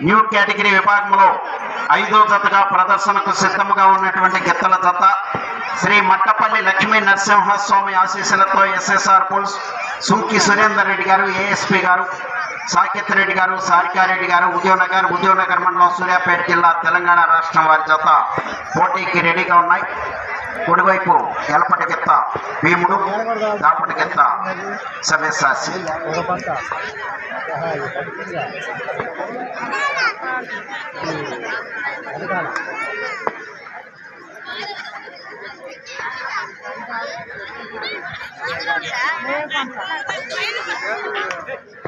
New category విభాగంలో ఐదో జతగా ప్రదర్శనకు సిద్ధంగా ఉన్నటువంటి గిత్తల జత శ్రీ మట్టపల్లి లక్ష్మీ నరసింహస్వామి ఆశీస్సులతో ఎస్ఎస్ఆర్ పుల్స్ సుంకి సురేందర్ రెడ్డి గారు ఏఎస్పీ గారు సాకేత్ రెడ్డి గారు సారికారెడ్డి గారు ఉద్యోగనగర్ ఉద్యోగనగర్ మండలం సూర్యాపేట జిల్లా తెలంగాణ రాష్ట్రం వారి జత పోటీకి రెడీగా ఉన్నాయి. కుడివైపు ఎలపటి గిత్త భీముడు దాపటి గిత్త సవ్యసాసి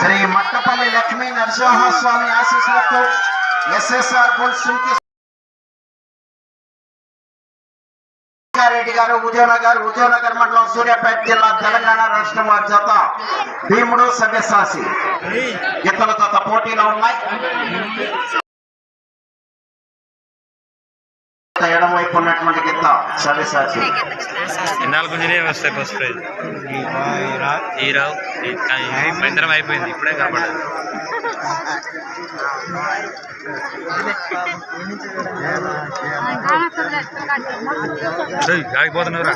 శ్రీ మట్టపల్లి లక్ష్మీ నరసింహస్వామి ఆశీస్సులతో ఎస్ఎస్ఆర్ బుల్ సుంకి రెడ్డి గారు ఉదయనగర్ ఉదయనగర్ మండలం సూర్యాపేట జిల్లా తెలంగాణ రాష్ట్రం వారి జత భీముడు సవ్యసాసి ఇతర జత పోటీలో ఉన్నాయి. ఎడం వైపు ఉన్నటువంటి గిత్త సవ్యసాచి. నాలుగు వస్తాయి ఫస్ట్ ప్రైజ్ ఈ రావు. మహేంద్రం అయిపోయింది. ఇప్పుడే కనపడదు ఆగిపోతున్నావురా.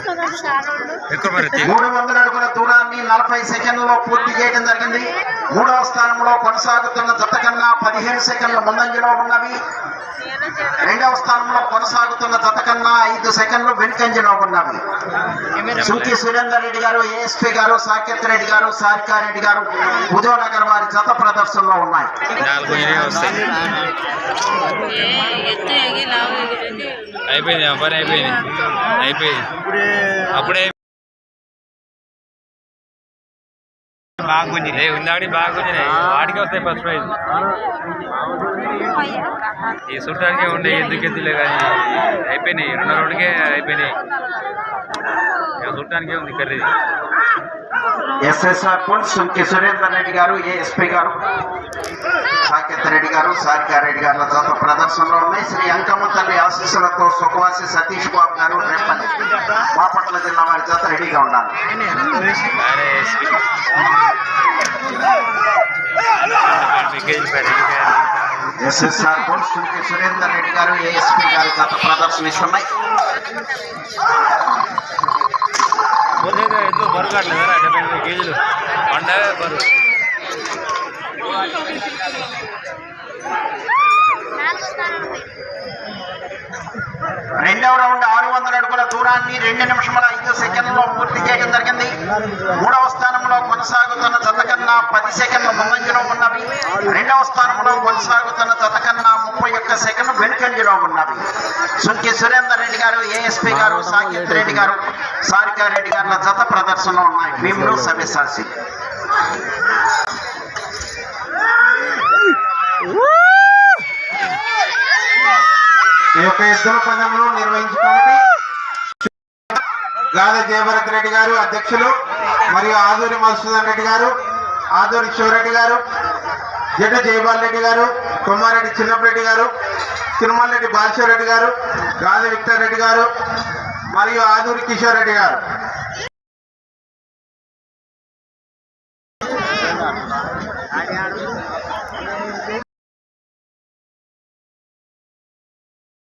ఎక్కువ మరి మూడు వందల అడుగుల దూరాన్ని నలభై సెకండ్లలో పూర్తి చేయడం జరిగింది. మూడవ స్థానంలో కొనసాగుతున్న జత కన్నా పదిహేను సెకండ్ల ముందంజలో ఉన్నవి. రెండవ స్థానంలో కొనసాగుతున్న జత కన్నా ఐదు సెకండ్లు వెనుకంజలో ఉన్నవి సుంకి సురేందర్ రెడ్డి గారు ఏఎస్పీ గారు సాకేత్ రెడ్డి గారు సారికారెడ్డి గారు ఉదయనగర్ వారి జత ప్రదర్శనలో ఉన్నాయి. అయిపోయింది అప్పుడే బాగా గుంజినాయి ఉందాడి బాగా గుంజినాయి వాటికి వస్తాయి ఫస్ట్ ప్రైజ్ ఈ చుట్టానికే ఉండే ఎందుకు ఎత్తులే కానీ. అయిపోయినాయి. రెండో రోడ్డుకే అయిపోయినాయి. ఇక చుట్టానికే ఉంది curry. SSR pole Sunki Surender Reddy గారు ఏఎస్పీ గారు సాకేత్ రెడ్డి గారు సారికారెడ్డి గారు జత ప్రదర్శనలో ఉన్నాయి. శ్రీ అంకమ్మ తల్లి ఆశీస్సులతో సుఖవాసి సతీష్ బాబు గారు రేపల్లి బాపట్ల జిల్లా వారి చేత రెడీగా ఉండాలి. ఎస్ఎస్ఆర్ పోల్ సుంకి సురేందర్ రెడ్డి గారు ఏఎస్పీ గారు జత ప్రదర్శనిస్తున్నాయి ఎంతో బరువు కావట్లేదా డెబ్బై ఎనిమిది కేజీలు. వండ బరువు. రెండవ రౌండ్ ఆరు వందల అడుగుల దూరాన్ని రెండు నిమిషముల ఐదు సెకండ్లలో పూర్తి చేయడం జరిగింది. మూడవ స్థానంలో కొనసాగుతున్న జత కన్నా పది సెకండ్ల ముందంజలో ఉన్నవి. రెండవ స్థానంలో కొనసాగుతున్న జత కన్నా ముప్పై ఒక్క సెకండ్ వెనుకంజలో ఉన్నవి. సుంకి సురేందర్ రెడ్డి గారు ఏఎస్పీ గారు సాకేత్ రెడ్డి గారు సారికా రెడ్డి గారుల జత ప్రదర్శనలో ఉన్నాయి. భీముడు సవ్యసాసి ఈ యొక్క ఎద్దుల పదంలో నిర్వహించుకోవడం గాద జయభరత్ రెడ్డి గారు అధ్యక్షులు మరియు ఆదూరి మధుసూదన్ రెడ్డి గారు ఆదూరి శివరెడ్డి గారు జడ్డు జయపాల్ రెడ్డి గారు కొమ్మారెడ్డి చిన్నప్పరెడ్డి గారు తిరుమలరెడ్డి బాలశివరెడ్డి గారు గాద విక్టర్ రెడ్డి గారు మరియు ఆదూరి కిషోర్ రెడ్డి గారు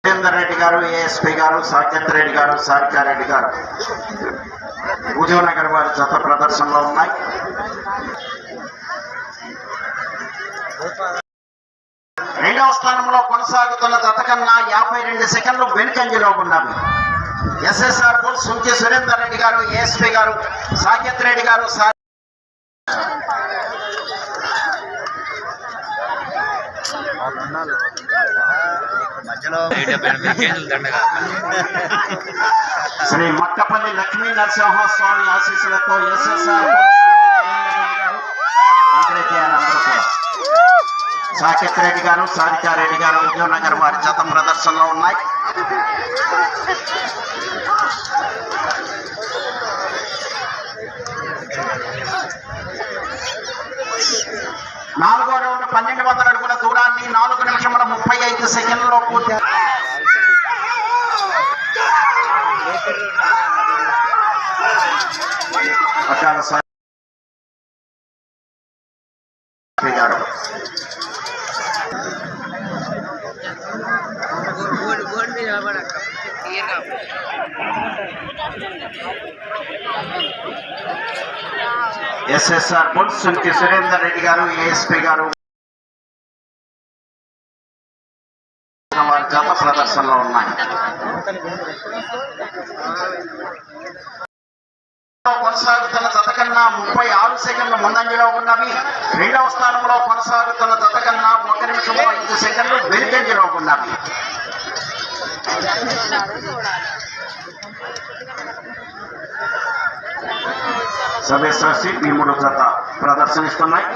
సురేందర్ రెడ్డి గారు ఏఎస్పీ గారు సాకేత్ గారు సారికారెడ్డి గారు. నగర్ వారి జత ప్రదర్శనలో ఉన్నాయి. రెండవ స్థానంలో కొనసాగుతున్న జత కన్నా యాభై రెండు సెకండ్లు వెనుకంజలో ఉన్నవి. ఎస్ఎస్ఆర్ సుంకి సురేందర్ రెడ్డి గారు ఏఎస్పీ గారు సాకేత్ రెడ్డి గారు సా నూట డెబ్బై ఎనిమిది కేజీలు దండగా శ్రీ మక్కపల్లి లక్ష్మీ నరసింహస్వామి ఆశీస్సులతో ఎస్ఎస్ఆర్ సాకేత్ రెడ్డి గారు సారికారెడ్డి గారు విజయనగర్ వారి జత ప్రదర్శనలో ఉన్నాయి. నాలుగో రౌండ్ పన్నెండు వందల అడుగుల దూరాన్ని నాలుగు నిమిషముల ముప్పై ఐదు సెకండ్లలో పూర్తి ఎస్ఎస్ఆర్ బుల్ సుంకి సురేందర్ రెడ్డి గారు ఏఎస్పీ గారు వారి జత ప్రదర్శనలో ఉన్నాయి. కొనసాగుతున్న జత కన్నా ముప్పై ఆరు సెకండ్లు ముందంజలో ఉన్నవి. రెండవ స్థానంలో కొనసాగుతున్న జత కన్నా ఒక నిమిషంలో ఐదు సెకండ్లు వెనుకంజలో ఉన్నవి. సభ్యశ్రీ ఈ మూడు జత ప్రదర్శనిస్తున్నాయి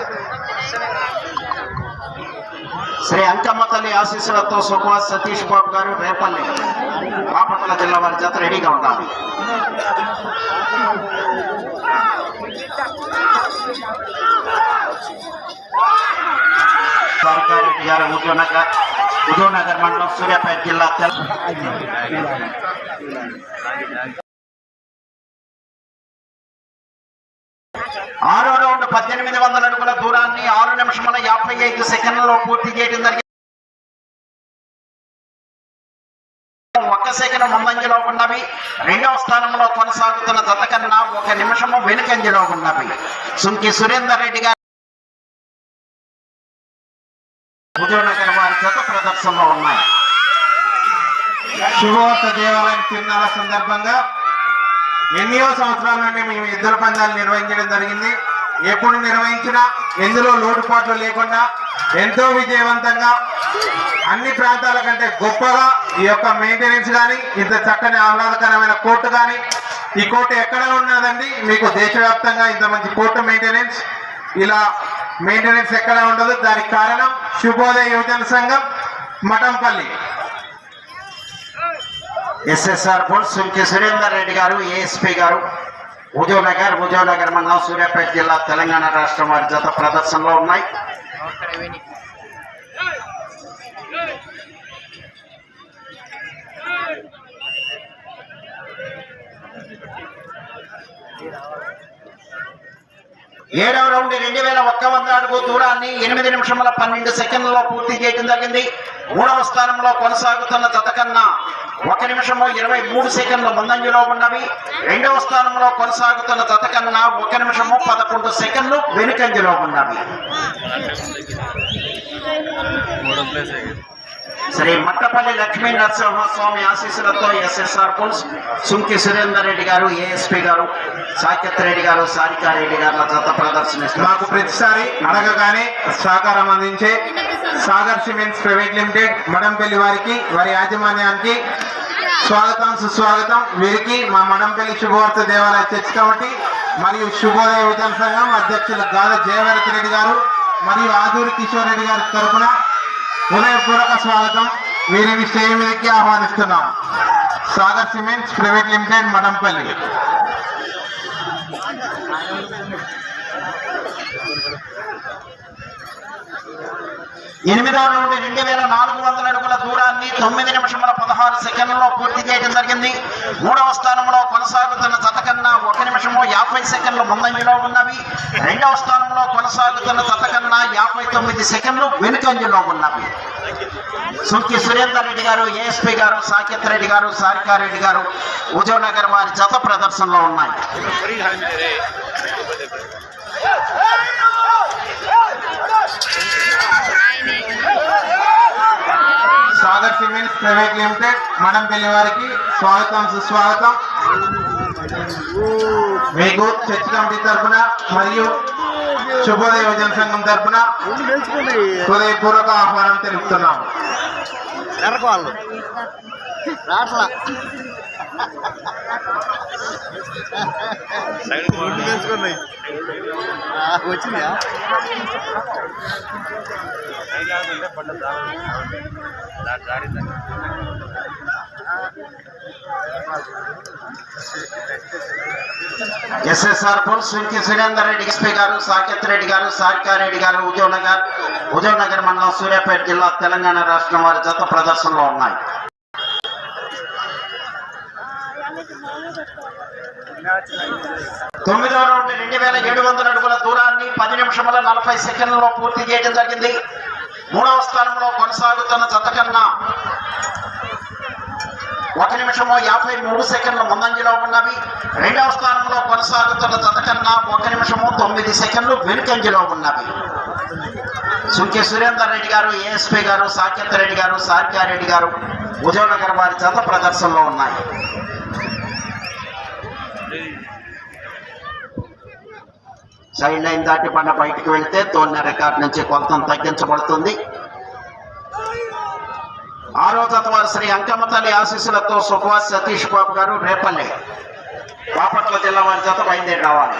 శ్రీ అంకమ్మ తల్లి ఆశీస్సులతో సుభాష్ సతీష్ బాబు గారు రేపల్లి బాపట్ల జిల్లా వారి జత రెడీగా ఉండాలి సర్కారెడ్డి గారు ఉద్యోనగర్ ఉదయనగర్ మండలం సూర్యాపేట జిల్లా పద్దెనిమిది వందల అడుగుల దూరాన్ని ఆరు నిమిషముల యాభై ఐదు సెకండ్లలో పూర్తి చేయడం జరిగింది. ఒక్క సెకండ్ ముందంజలో ఉన్నవి. రెండవ స్థానంలో కొనసాగుతున్న జత కన్నా ఒక నిమిషము వెనుకంజలో ఉన్నవి. సుంకి సురేందర్ రెడ్డి గారు ఉదయనగర్ వారి జత ప్రదర్శనలో ఉన్నాయి. శుభవార్త దేవాలయం తిరునాల సందర్భంగా ఎన్నో సంవత్సరాల నుండి మేము ఇద్దరు పందాలు నిర్వహించడం జరిగింది. ఎప్పుడు నిర్వహించినా ఎందులో లోటుపాట్లు లేకుండా ఎంతో విజయవంతంగా అన్ని ప్రాంతాల కంటే గొప్పగా ఈ యొక్క మెయింటెనెన్స్ కానీ ఇంత చక్కని ఆహ్లాదకరమైన కోర్టు కానీ ఈ కోర్టు ఎక్కడ ఉన్నదండి? మీకు దేశవ్యాప్తంగా ఇంత మంచి కోర్టు మెయింటెనెన్స్ ఇలా మెయింటెనెన్స్ ఎక్కడ ఉండదు? దానికి కారణం శుభోదయ యువజన సంఘం మఠంపల్లి. ఎస్ఎస్ఆర్ బోర్డ్ సుంకి సురేందర్ రెడ్డి గారు ఏఎస్పీ గారు. ఉదయనగర్ ఉదయనగర్ మండలం సూర్యాపేట జిల్లా తెలంగాణ రాష్ట్రం వారి జత ప్రదర్శనలో ఉన్నాయి. ఏడవ రౌండ్ రెండు వేల ఒక్క వంద అడుగు దూరాన్ని ఎనిమిది నిమిషముల పన్నెండు సెకండ్లలో పూర్తి చేయడం జరిగింది. మూడవ స్థానంలో కొనసాగుతున్న జత కన్నా ఒక నిమిషము ఇరవై మూడు సెకండ్లు ముందంజలో ఉన్నవి. రెండవ స్థానంలో కొనసాగుతున్న జత కన్నా ఒక నిమిషము పదకొండు సెకండ్లు వెనుకంజలో ఉన్నవి. శ్రీ మట్టపల్లి లక్ష్మీ నరసింహస్వామి ఆశీస్సులతో ఎస్ఎస్ఆర్ పుల్స్ సుంకి సురేందర్ రెడ్డి గారు ఏఎస్పీ గారు సాకేత్ రెడ్డి గారు సారికారెడ్డి గారు జత ప్రదర్శనిస్తున్నారు మాకు ప్రతిసారి అడగగానే సహకారం అందించే Sagar cements private limited Madampalli వారికి వారి యాజమాన్యానికి స్వాగతం సుస్వాగతం. వీరికి మా మనంపల్లి శుభవార్త దేవాలయ చర్చ్ కమిటీ మరియు శుభోదయ ఉద్యమ సంఘం అధ్యక్షులు గాద జయవరత్ రెడ్డి గారు మరియు ఆదూరి కిషోర్ రెడ్డి గారి తరఫున హృదయపూర్వక స్వాగతం. వీరిని స్టేజ్ మీదకి ఆహ్వానిస్తున్నాం. Sagar cements private limited Manampalli ఎనిమిదవ నుండి రెండు వేల నాలుగు వందల అడుగుల దూరాన్ని తొమ్మిది నిమిషముల పదహారు సెకండ్లలో పూర్తి చేయడం జరిగింది. మూడవ స్థానంలో కొనసాగుతున్న జత కన్నా ఒక నిమిషము యాభై సెకండ్లు ముందంజలో ఉన్నవి. రెండవ స్థానంలో కొనసాగుతున్న జత కన్నా యాభై తొమ్మిది సెకండ్లు వెనుకంజలో ఉన్నవి. సుంకి సురేందర్ రెడ్డి గారు ఏఎస్పీ గారు సాకేత్ రెడ్డి గారు సారికారెడ్డి గారు ఉజయ్ నగర్ వారి జత ప్రదర్శనలో ఉన్నాయి. Sagar cements private limited. Manampalli వారికి స్వాగతం సుస్వాగతం. మీకు చర్చ్ కమిటీ తరఫున మరియు శుభోదయ యువజన సంఘం తరఫున హృదయపూర్వక ఆహ్వానం తెలుపుతున్నాం వచ్చిందా? రాట్లా రెండు ఎస్ఎస్ఆర్ పుల్ సుంకి సురేందర్ రెడ్డి ఎస్పీ గారు సాకేత్ రెడ్డి గారు సారికారెడ్డి గారు ఉదయనగర్ ఉదయనగర్ మండలం సూర్యాపేట జిల్లా తెలంగాణ రాష్ట్రం వారి జత ప్రదర్శనలో ఉన్నాయి. తొమ్మిదవ రౌండ్ రెండు వేల ఏడు వందల అడుగుల దూరాన్ని పది నిమిషముల నలభై సెకండ్లలో పూర్తి చేయడం జరిగింది. మూడవ స్థానంలో కొనసాగుతున్న జత కన్నా ఒక నిమిషము యాభై మూడు సెకండ్ల ముందంజలో ఉన్నవి. రెండవ స్థానంలో కొనసాగుతున్న జత కన్నా ఒక నిమిషము తొమ్మిది సెకండ్లు వెనుకంజలో ఉన్నవి. సుంకి సురేందర్ రెడ్డి గారు ఏఎస్పీ గారు సాకేత్ రెడ్డి గారు సారికారెడ్డి గారు ఉదయనగర్ వారి జత ప్రదర్శనలో ఉన్నాయి. సైడ్ లైన్ దాటి పండ బయటికి వెళ్తే తోలిన రికార్డ్ నుంచి కొంత తగ్గించబడుతుంది. ఆరో జత శ్రీ అంకమ్మ తల్లి ఆశీస్సులతో సుభాష్ సతీష్ బాబు గారు రేపల్లి బాపట్ల జిల్లా వారి చేత బయలుదేరి రావాలి.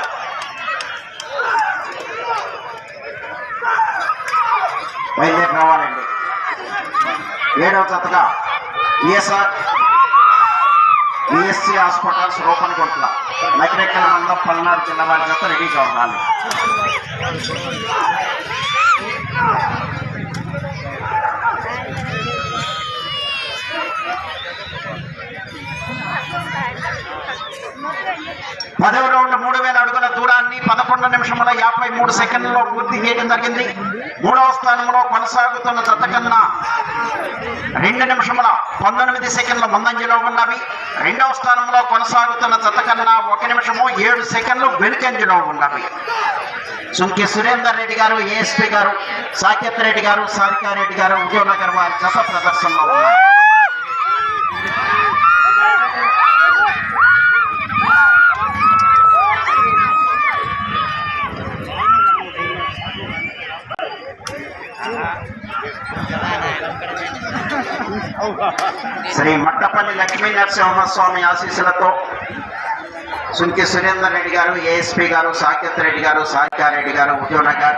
బయలుదేరి రావాలండి. ఏడవ జతగా ESR BSc hospitals Rupanaguntla Nakirekal మండలం పల్నాడు జిల్లా వారి జత రెడీగా ఉండాలి. పదవ రౌండ్ మూడు వేల అడుగుల దూరాన్ని పదకొండు నిమిషముల యాభై మూడు సెకండ్లలో పూర్తి చేయడం జరిగింది. మూడవ స్థానంలో కొనసాగుతున్న జత కన్నా రెండు నిమిషముల పంతొమ్మిది సెకండ్ల ముందంజలో ఉన్నవి. రెండవ స్థానంలో కొనసాగుతున్న జత కన్నా ఒక నిమిషము ఏడు సెకండ్లు వెనుకంజలో ఉన్నవి. సుంకి సురేందర్ రెడ్డి గారు ఏఎస్పీ గారు సాకేత్ రెడ్డి గారు సారికారెడ్డి గారు ఉద్యోగనగర్ వారి జత ప్రదర్శనలో ఉన్నారు. శ్రీ మట్టపల్లి లక్ష్మీ నరసింహస్వామి ఆశీస్సులతో సుంకి సురేందర్ రెడ్డి గారు ఏఎస్పీ గారు సాకేత్ రెడ్డి గారు సారికారెడ్డి గారు ఉదయనగర్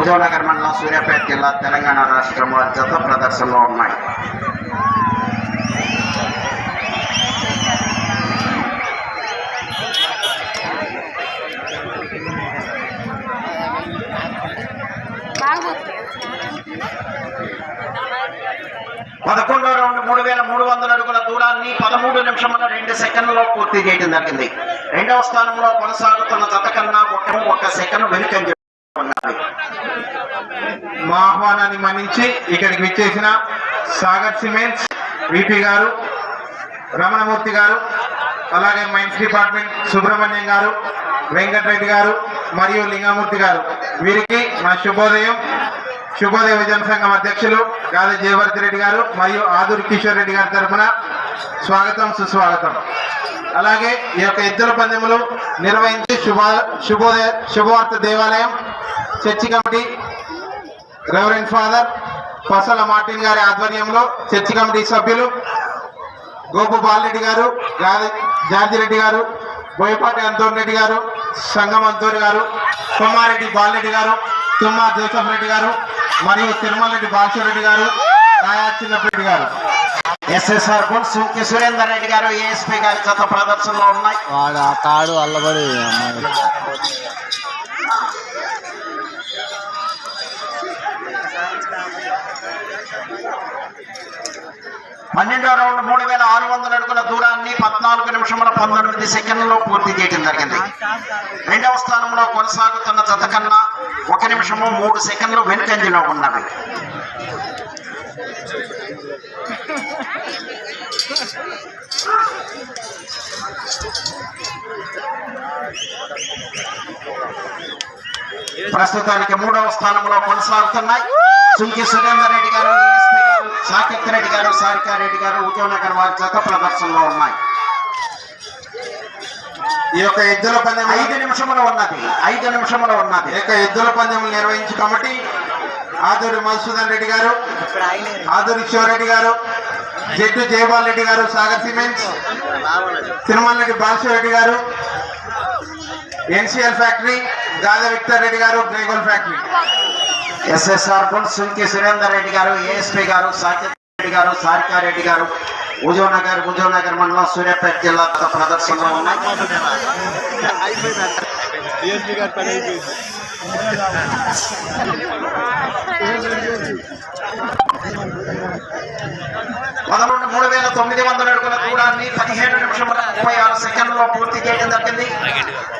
ఉదయనగర్ మండలం సూర్యాపేట జిల్లా తెలంగాణ రాష్ట్రం వారి జత ప్రదర్శనలో ఉన్నాయి. పదకొండో రౌండ్ మూడు వేల మూడు వందల అడుగుల దూరాన్ని పదమూడు నిమిషముల రెండు సెకండ్లలో పూర్తి చేయడం జరిగింది. రెండవ స్థానంలో కొనసాగుతున్న జత కన్నా ఒక ఒక సెకండ్ వెనుకంజ ఉన్నది. మా ఆహ్వానాన్ని మన్నించి ఇక్కడికి విచ్చేసిన సాగర్ సిమెంట్స్ విపి గారు రమణమూర్తి గారు అలాగే మైన్స్ డిపార్ట్మెంట్ సుబ్రహ్మణ్యం గారు వెంకటరెడ్డి గారు మరియు లింగమూర్తి గారు. వీరికి మా శుభోదయం. శుభోదయ విజన సంఘం అధ్యక్షులు గాలి జయవర్ధి రెడ్డి గారు మరియు ఆదూరి కిషోర్ రెడ్డి గారి తరఫున స్వాగతం సుస్వాగతం. అలాగే ఈ యొక్క ఎద్దుల పందెములు నిర్వహించి శుభ శుభోదయ శుభవార్త దేవాలయం church committee reverend father Pasala Martin గారి ఆధ్వర్యంలో చర్చి కమిటీ సభ్యులు గోపు బాలరెడ్డి గారు గాలి జార్జిరెడ్డి గారు బోయపాటి అంతోన్ రెడ్డి గారు సంగం అంతోని గారు సోమారెడ్డి బాలరెడ్డి గారు తుమ్మా జోసఫ్ రెడ్డి గారు మరియు తిరుమల రెడ్డి బాలశివరెడ్డి గారు రాయా గారు. ఎస్ఎస్ఆర్ బోల్ సుంకి సురేందర్ రెడ్డి గారు ఏఎస్పీ గారి జత ప్రదర్శనలో ఉన్నాయి. వాడు ఆ తాడు అల్లబడి పన్నెండో రౌండ్ మూడు వేల ఆరు వందల అడుగుల దూరాన్ని పద్నాలుగు నిమిషముల పంతొమ్మిది సెకండ్లలో పూర్తి చేయడం జరిగింది. రెండవ స్థానంలో కొనసాగుతున్న జత కన్నా ఒక నిమిషము మూడు సెకండ్లు వెనుకంజలో ఉన్నవి. ప్రస్తుతానికి మూడవ స్థానంలో కొనసాగుతున్నాయి. సుంకి సురేందర్ రెడ్డి గారు ఏఎస్పీ గారు సాకేత్ రెడ్డి గారు సారికారెడ్డి గారు ఉద్యోగనగర్ వారి జత ప్రదర్శనలో ఉన్నాయి. ఈ యొక్క ఎద్దుల పందెం ఐదు నిమిషములు ఉన్నది. ఐదు నిమిషములు ఉన్నది. ఈ యొక్క ఎద్దుల పందెం నిర్వహించి కమిటీ ఆదూరి మధుసూదన్ రెడ్డి గారు ఆదూరి శివరెడ్డి గారు Jaddu Jayapal Reddy garu Sagar cements Tirumala Reddy Balasivareddy garu NCL factory Gada Victor Reddy garu గ్రేగోల్ factory. SSR Sunki Surender Reddy garu ASP garu Saketh Reddy గారు సారికారెడ్డి గారు హుజూర్నగర్ హుజూర్నగర్ మండలం సూర్యాపేట జిల్లా ప్రదర్శనలో ఉన్నాయి Thank you. పదకొండు మూడు వేల తొమ్మిది వందల అడుగుల దూరాన్ని పదిహేడు నిమిషముల ముప్పై ఆరు సెకండ్లో పూర్తి చేయడం జరిగింది.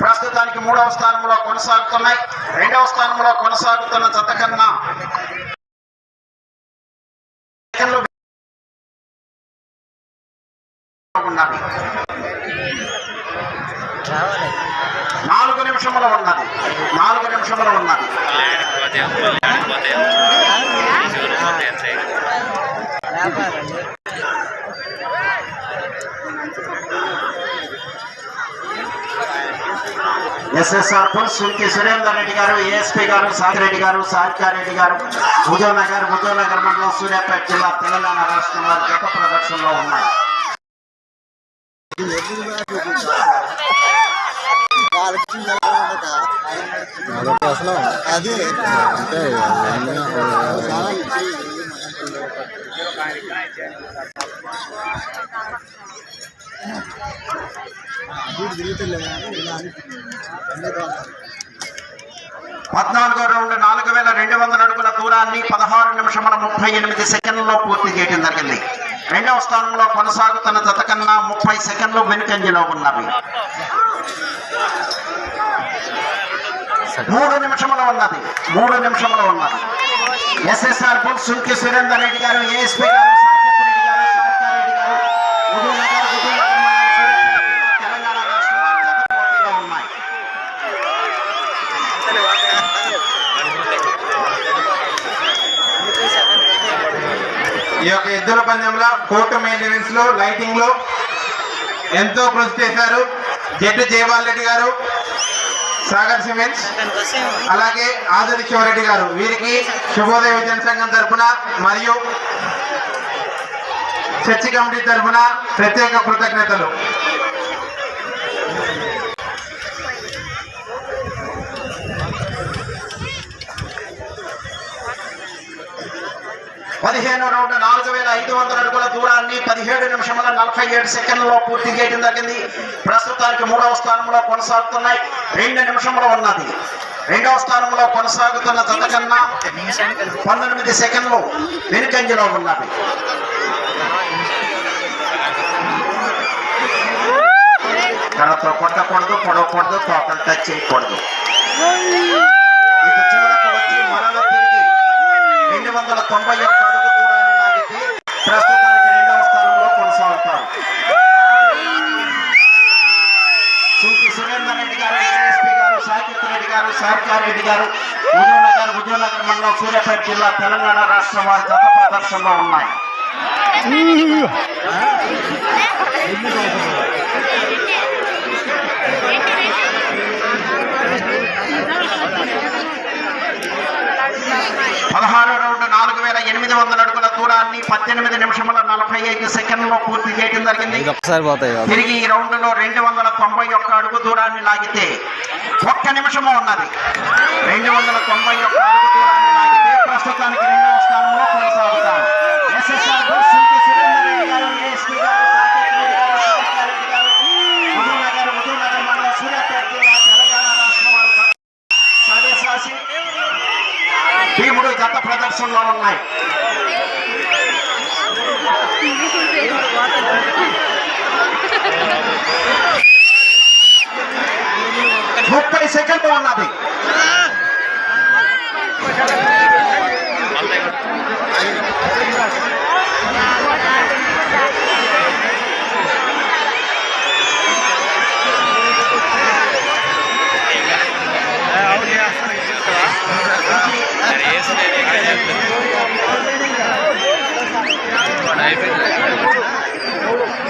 ప్రస్తుతానికి మూడవ స్థానంలో కొనసాగుతున్నాయి. రెండవ స్థానంలో కొనసాగుతున్న జత కన్నా నాలుగు నిమిషములు ఉన్నది. నాలుగు నిమిషములు ఉన్నది. ఎస్ఎస్ఆర్ పుల్ సుంకి సురేందర్ రెడ్డి గారు ఏఎస్పీ గారు సాగిరెడ్డి గారు సాహిత్యారెడ్డి గారు ఉదయనగర్ ఉదయనగర్ మండలం సూర్యాపేట జిల్లా తెలంగాణ రాష్ట్రం వారి గత ప్రదర్శనలో ఉన్నాయి. వాళ్ళకి అదొక అసలు అది. అంటే చాలా తిరుగుతుంది ఇలా అని పద్నాలుగో రౌండ్ నాలుగు వేల రెండు వందల అడుగుల దూరాన్ని పదహారు నిమిషముల ముప్పై ఎనిమిది సెకండ్లలో పూర్తి చేయడం జరిగింది. రెండవ స్థానంలో కొనసాగుతున్న జత కన్నా ముప్పై సెకండ్లు వెనుకంజలో ఉన్నవి. మూడు నిమిషములు ఉన్నది. మూడు నిమిషములు ఉన్నది. ఎస్ఎస్ఆర్ బుల్ సుంకి సురేందర్ రెడ్డి గారు ఏఎస్పీ గారు ఈ యొక్క ఎద్దుల పందెంలో కోర్టు మెయింటెనెన్స్లో లైటింగ్లో ఎంతో కృషి చేశారు. జడ్డు జయపాల్ రెడ్డి గారు సాగర్ సిమెంట్స్ అలాగే ఆదరి శివరెడ్డి గారు. వీరికి శుభోదయ విజయన సంఘం తరపున మరియు చర్చి కమిటీ తరపున ప్రత్యేక కృతజ్ఞతలు. పదిహేను రౌండ్ నాలుగు వేల ఐదు వందల అడుగుల దూరాన్ని పదిహేడు నిమిషముల నలభై ఏడు సెకండ్లలో పూర్తి చేయడం జరిగింది. ప్రస్తుతానికి మూడవ స్థానంలో కొనసాగుతున్నాయి. రెండు నిమిషములు ఉన్నది. రెండవ స్థానంలో కొనసాగుతున్న జత కన్నా పంతొమ్మిది సెకండ్లు వెనుకంజలో ఉన్నది. కడతో కొట్టకూడదు పొడవకూడదు తోకలు టచ్ చేయకూడదు. ఇక చివరకు వచ్చి మరల తిరిగి రెండు వందల తొంభై ఒక్క రెడ్డి గారు సర్కార్ రెడ్డి గారు విజయనగర్ ఉదయనగర్ మండలం సూర్యాపేట జిల్లా తెలంగాణ రాష్ట్రం వారి గత ప్రదర్శనలో ఉన్నాయి Thank you. పదహారు రౌండ్ నాలుగు వేల ఎనిమిది వందల అడుగుల దూరాన్ని పద్దెనిమిది నిమిషముల నలభై ఐదు సెకండ్లో పూర్తి చేయడం జరిగింది. తిరిగి ఈ రౌండ్లో రెండు వందల తొంభై ఒక్క అడుగు దూరాన్ని లాగితే ఒక్క నిమిషము ఉన్నది. రెండు వందల తొంభై ఒక్క అడుగు దూరాన్ని లాగితే ప్రస్తుతానికి రెండవ స్థానంలో కొనసాగుతారు. రాష్ట్రంలో ఉన్నాయి ముప్పై సెకండ్లు ఉన్నది.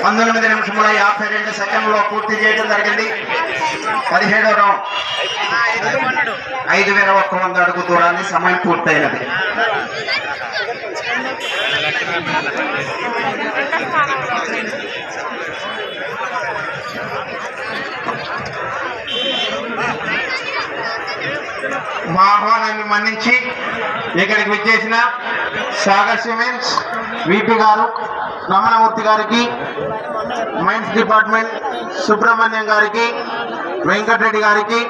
పంతొమ్మిది నిమిషముల యాభై రెండు సెకండ్లో పూర్తి చేయడం జరిగింది. పదిహేడో రౌండ్. ఐదు వేల ఒక్క వంద అడుగు దూరాన్ని సమయం పూర్తయినది. మా ఆహ్వానాన్ని మన్నించి ఇక్కడికి విచ్చేసిన సాగర్ సిమెంట్స్ విపి గారు రమణమూర్తి గారికి మైన్స్ డిపార్ట్మెంట్ సుబ్రహ్మణ్యం గారికి వెంకటరెడ్డి గారికి